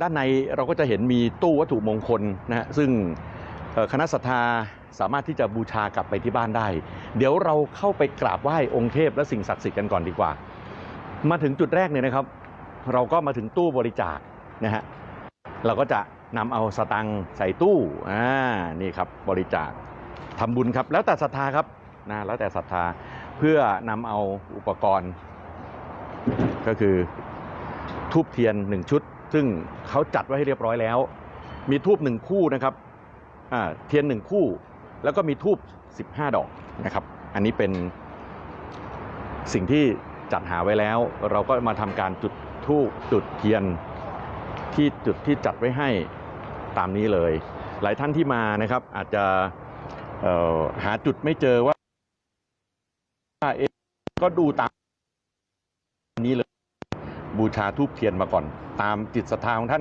ด้านในเราก็จะเห็นมีตู้วัตถุมงคลนะฮะซึ่งคณะศรัทธาสามารถที่จะบูชากลับไปที่บ้านได้ เดี๋ยวเราเข้าไปกราบไหว้องค์เทพและสิ่งศักดิ์สิทธิ์กันก่อนดีกว่า มาถึงจุดแรกเนี่ยนะครับ เราก็มาถึงตู้บริจาคนะฮะเราก็จะนำเอาสตังค์ใส่ตู้อ่านี่ครับบริจาคทำบุญครับ แล้วแต่ศรัทธาครับนะแล้วแต่ศรัทธาเพื่อนำเอาอุปกรณ์ ก็คือทูบเทียนหนึ่งชุด ซึ่งเขาจัดไว้ให้เรียบร้อยแล้ว มีทูบหนึ่งคู่นะครับเทียนหนึ่งคู่ แล้วก็มีทูบ15 ดอกนะครับ อันนี้เป็นสิ่งที่จัดหาไว้แล้ว เราก็มาทำการจุดทูบจุดเทียนที่จุดที่จัดไว้ให้ตามนี้เลย หลายท่านที่มานะครับอาจจะหาจุดไม่เจอว่าว่าเอ๊ะก็ดูตามนี้เลย บูชาทูบเทียนมาก่อน ตามจิตศรัทธาของท่าน